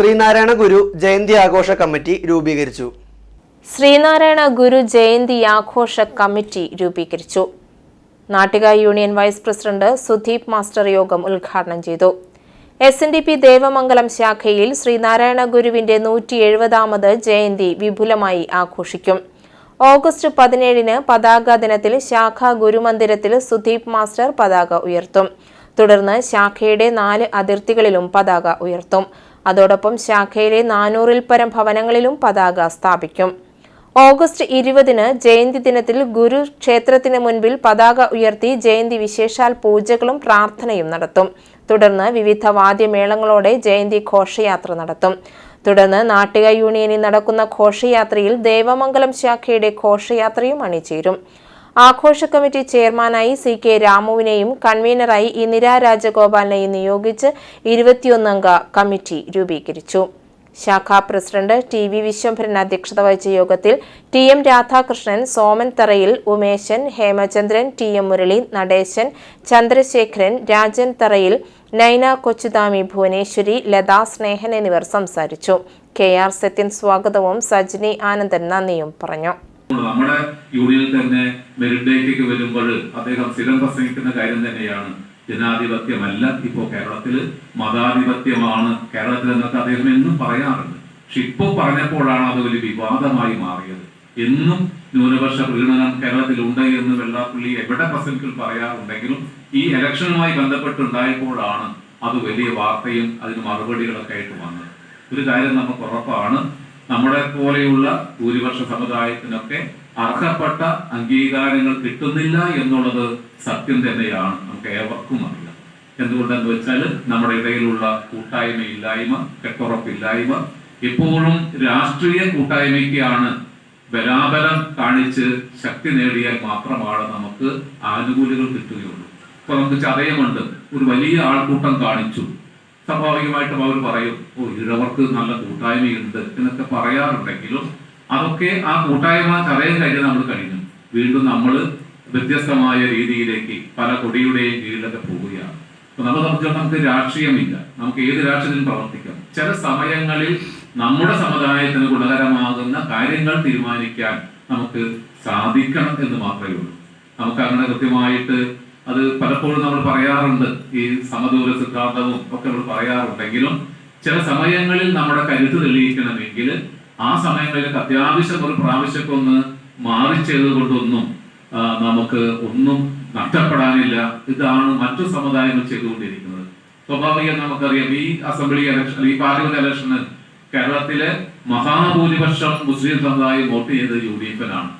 ശ്രീനാരായണ ഗുരു ജയന്തി ആഘോഷ കമ്മിറ്റി രൂപീകരിച്ചു. ശ്രീനാരായണ ഗുരു ജയന്തി ആഘോഷ കമ്മിറ്റി രൂപീകരിച്ചു. Nattika union vice president Sudeep master യോഗം ഉദ്ഘാടനം ചെയ്തു. S N D P Devamangalam ശാഖയിൽ ശ്രീനാരായണ ഗുരുവിന്റെ നൂറ്റി എഴുപതാമത് ജയന്തി വിപുലമായി ആഘോഷിക്കും. ഓഗസ്റ്റ് പതിനേഴിന് പതാക ദിനത്തിൽ ശാഖ ഗുരുമന്ദിരത്തിൽ സുദീപ് മാസ്റ്റർ പതാക ഉയർത്തും. തുടർന്ന് ശാഖയുടെ നാല് അതിർത്തികളിലും പതാക ഉയർത്തും. അതോടൊപ്പം ശാഖയിലെ നാനൂറിൽ പരം ഭവനങ്ങളിലും പതാക സ്ഥാപിക്കും. ഓഗസ്റ്റ് ഇരുപതിന് ജയന്തി ദിനത്തിൽ ഗുരു ക്ഷേത്രത്തിന് മുൻപിൽ പതാക ഉയർത്തി ജയന്തി വിശേഷാൽ പൂജകളും പ്രാർത്ഥനയും നടത്തും. തുടർന്ന് വിവിധ വാദ്യമേളങ്ങളോടെ ജയന്തി ഘോഷയാത്ര നടത്തും. തുടർന്ന് നാട്ടിക യൂണിയനിൽ നടക്കുന്ന ഘോഷയാത്രയിൽ ദേവമംഗലം ശാഖയുടെ ഘോഷയാത്രയും അണിചേരും. ആഘോഷ കമ്മിറ്റി ചെയർമാനായി സി കെ രാമുവിനെയും കൺവീനറായി ഇന്ദിരാ രാജഗോപാലിനെയും നിയോഗിച്ച് ഇരുപത്തിയൊന്നംഗ കമ്മിറ്റി രൂപീകരിച്ചു. ശാഖാ പ്രസിഡന്റ് ടി വി വിശ്വംഭരൻ അധ്യക്ഷത വഹിച്ച യോഗത്തിൽ T M Radhakrishnan Soman Tharayil Umeshan Hemachandran T M Murali Nadeshan Chandrasekharan Rajan Tharayil Naina Kochudami Bhuvaneshwari Lata സ്നേഹൻ എന്നിവർ സംസാരിച്ചു. കെ ആർ സത്യൻ സ്വാഗതവും സജിനി ആനന്ദൻ നന്ദിയും പറഞ്ഞു. നമ്മുടെ യൂണിയനിൽ തന്നെ മെറിഡേക്ക് വരുമ്പോൾ അദ്ദേഹം സ്ഥിരം പ്രസംഗിക്കുന്ന കാര്യം തന്നെയാണ്. ജനാധിപത്യമല്ല. ഇപ്പോ കേരളത്തിൽ മതാധിപത്യമാണ് കേരളത്തിൽ എന്നൊക്കെ അദ്ദേഹം എന്നും പറയാറുണ്ട്. പക്ഷെ ഇപ്പൊ പറഞ്ഞപ്പോഴാണ് അത് വലിയ വിവാദമായി മാറിയത്. എന്നും ന്യൂനപക്ഷ പ്രീണനം കേരളത്തിൽ ഉണ്ട് എന്ന് വെള്ളാപ്പള്ളി എവിടെ പ്രസംഗത്തിൽ പറയാറുണ്ടെങ്കിലും ഈ ഇലക്ഷനുമായി ബന്ധപ്പെട്ടുണ്ടായപ്പോഴാണ് അത് വലിയ വാർത്തയും അതിന് മറുപടികളൊക്കെ ആയിട്ട് വന്നത്. ഒരു കാര്യം നമുക്ക് ഉറപ്പാണ്. നമ്മളെ പോലെയുള്ള ഭൂരിപക്ഷ സമുദായത്തിനൊക്കെ അർഹപ്പെട്ട അംഗീകാരങ്ങൾ കിട്ടുന്നില്ല എന്നുള്ളത് സത്യം തന്നെയാണ്. നമുക്ക് ഏവർക്കും അറിയാം. എന്തുകൊണ്ടെന്ന് വെച്ചാൽ നമ്മുടെ ഇടയിലുള്ള കൂട്ടായ്മയില്ലായ്മ കെട്ടുറപ്പില്ലായ്മ ഇപ്പോഴും രാഷ്ട്രീയ കൂട്ടായ്മയ്ക്കാണ് ബലാബലം കാണിച്ച് ശക്തി നേടിയാൽ മാത്രമാണ് നമുക്ക് ആനുകൂല്യങ്ങൾ കിട്ടുകയുള്ളൂ. ഇപ്പൊ നമുക്ക് ചതയമുണ്ട്. ഒരു വലിയ ആൾക്കൂട്ടം കാണിച്ചു. സ്വാഭാവികമായിട്ടും അവർ പറയും ഓ ഇഴവർക്ക് നല്ല കൂട്ടായ്മയുണ്ട് എന്നൊക്കെ പറയാറുണ്ടെങ്കിലും അതൊക്കെ ആ കൂട്ടായ്മ തടയാൻ കഴിഞ്ഞ് നമ്മൾ കഴിഞ്ഞു. വീണ്ടും നമ്മൾ വ്യത്യസ്തമായ രീതിയിലേക്ക് പല കൊടിയുടെയും കീഴിലൊക്കെ പോവുകയാണ്. അപ്പൊ നമ്മൾ നമുക്ക് നമുക്ക് രാഷ്ട്രീയമില്ല. നമുക്ക് ഏത് രാഷ്ട്രീയത്തിലും പ്രവർത്തിക്കാം. ചില സമയങ്ങളിൽ നമ്മുടെ സമുദായത്തിന് ഗുണകരമാകുന്ന കാര്യങ്ങൾ തീരുമാനിക്കാൻ നമുക്ക് സാധിക്കണം എന്ന് മാത്രമേ ഉള്ളൂ. നമുക്ക് അങ്ങനെ കൃത്യമായിട്ട് അത് പലപ്പോഴും നമ്മൾ പറയാറുണ്ട്. ഈ സമദൂര സിദ്ധാന്തവും ഒക്കെ നമ്മൾ പറയാറുണ്ടെങ്കിലും ചില സമയങ്ങളിൽ നമ്മുടെ കരുത്ത് തെളിയിക്കണമെങ്കിൽ ആ സമയങ്ങളിൽ അത്യാവശ്യം ഒരു പ്രാവശ്യമൊക്കെ ഒന്ന് മാറി ചെയ്തുകൊണ്ടൊന്നും നമുക്ക് ഒന്നും നഷ്ടപ്പെടാനില്ല. ഇതാണ് മറ്റു സമുദായങ്ങൾ ചെയ്തുകൊണ്ടിരിക്കുന്നത്. സ്വാഭാവികം നമുക്കറിയാം ഈ അസംബ്ലി ഇലക്ഷൻ ഈ പാർലമെന്റ് ഇലക്ഷന് കേരളത്തിലെ മഹാഭൂരിപക്ഷം മുസ്ലിം സമുദായം വോട്ട് ചെയ്തത് യു ഡി എഫിനാണ്.